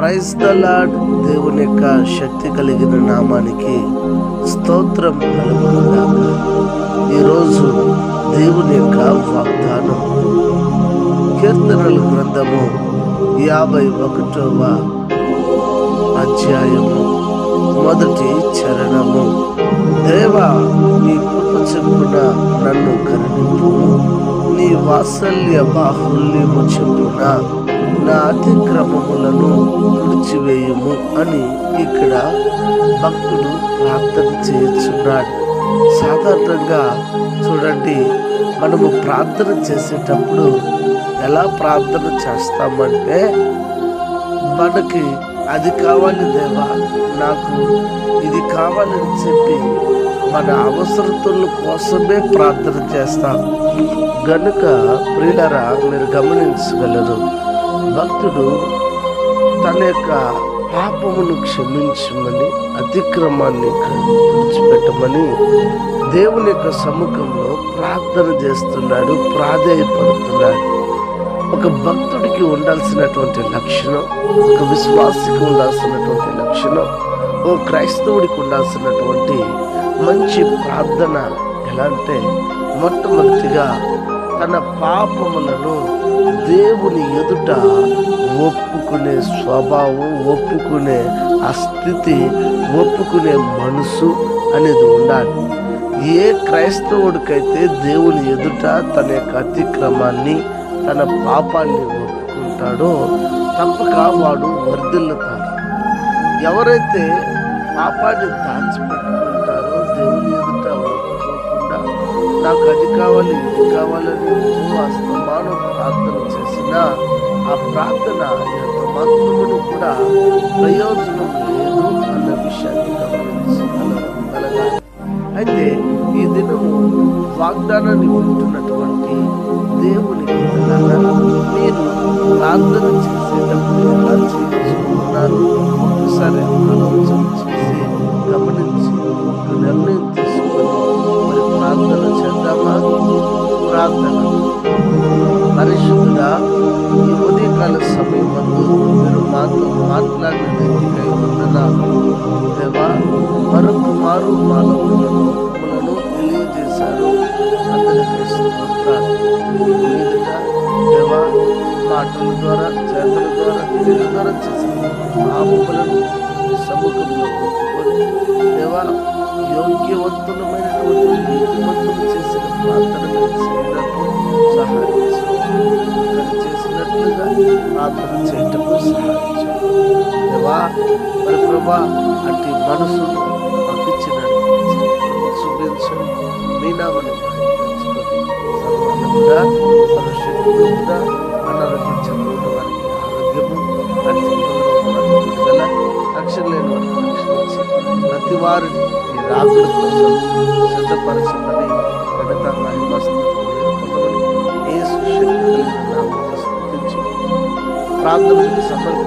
Praise the lord దేవుని యొక్క శక్తి కలిగిన నామానికి స్తోత్రం కలుగునుగాక. ఈరోజు దేవుని యొక్క వాగ్దానం కీర్తనల గ్రంథము యాభై ఒకటవ అధ్యాయము మొదటి చరణము. దేవా నీ కృప చెప్పున నన్ను కరుణింపు నీ వాత్సల్య బాహుల్యము చెప్పున నా అతిక్రమములను తుడిచివేయము అని ఇక్కడ భక్తుడు ప్రార్థన చేస్తున్నాడు. సాధారణంగా చూడండి మనము ప్రార్థన చేసేటప్పుడు ఎలా ప్రార్థన చేస్తామంటే మనకి అది కావాలి దేవా నాకు ఇది కావాలని చెప్పి మన అవసరతల కోసమే ప్రార్థన చేస్తాం. గనుక ప్రియులరా మీరు గమనించగలరు భక్తుడు తన యొక్క పాపమును క్షమించమని అతిక్రమాన్ని విడిచిపెట్టమని దేవుని యొక్క సముఖంలో ప్రార్థన చేస్తున్నాడు ప్రాధేయపడుతున్నాడు. ఒక భక్తుడికి ఉండాల్సినటువంటి లక్షణం ఒక విశ్వాసికి ఉండాల్సినటువంటి లక్షణం ఓ క్రైస్తవుడికి ఉండాల్సినటువంటి మంచి ప్రార్థన ఎలా అంటే మొట్టమొదటిగా తన పాపములను దేవుని ఎదుట ఒప్పుకునే స్వభావం ఒప్పుకునే ఆ స్థితి ఒప్పుకునే మనసు అనేది ఉండాలి. ఏ క్రైస్తవుడికైతే దేవుని ఎదుట తన యొక్క అతిక్రమాన్ని తన పాపాన్ని ఒప్పుకుంటాడో తప్పక వాడు వర్ధిల్లుతాడు. ఎవరైతే పాపాన్ని దాచిపెట్టారు కావాలి ఇది కావాలని ఓ అస్తమానం ప్రార్థన చేసిన ఆ ప్రార్థన ఎంత మాత్రమును కూడా ప్రయోజనం లేదు అన్న విషయాన్ని గమనించగలగాలి అయితే ఈ దినము వాగ్దానాన్ని వింటున్నటువంటి దేవుని మీరు ప్రార్థన చేసేటప్పుడు పరిశుద్ధుడా ఈ ఉదయకాల సమయం మీరు మాతో మాట్లాడినకై వందనాలు దేవా మరొక మారు మాలో మనను తెలియజేశారు. అందరికీ స్తోత్రాలు దేవా మాటల ద్వారా చేతల ద్వారా క్రియల ద్వారా చేసిన పాపములను సముఖంలో దేవా యోగ్యవంతులమైనటువంటి ప్రార్థన చేయటము సహాయం మరి ప్రభా అట్టి మనసును పంపించినట్టు చూపించు మీ నామని అనారోగ్యించకుండా వారికి ఆరోగ్యము విడుదల రక్షణ లేని వారికి రక్షణ ప్రతి వారిని ఈ రాకుడు కోసం సిద్ధపరచమని ఘనత పొందమని ఏ సుశక్తి प्रातः सफल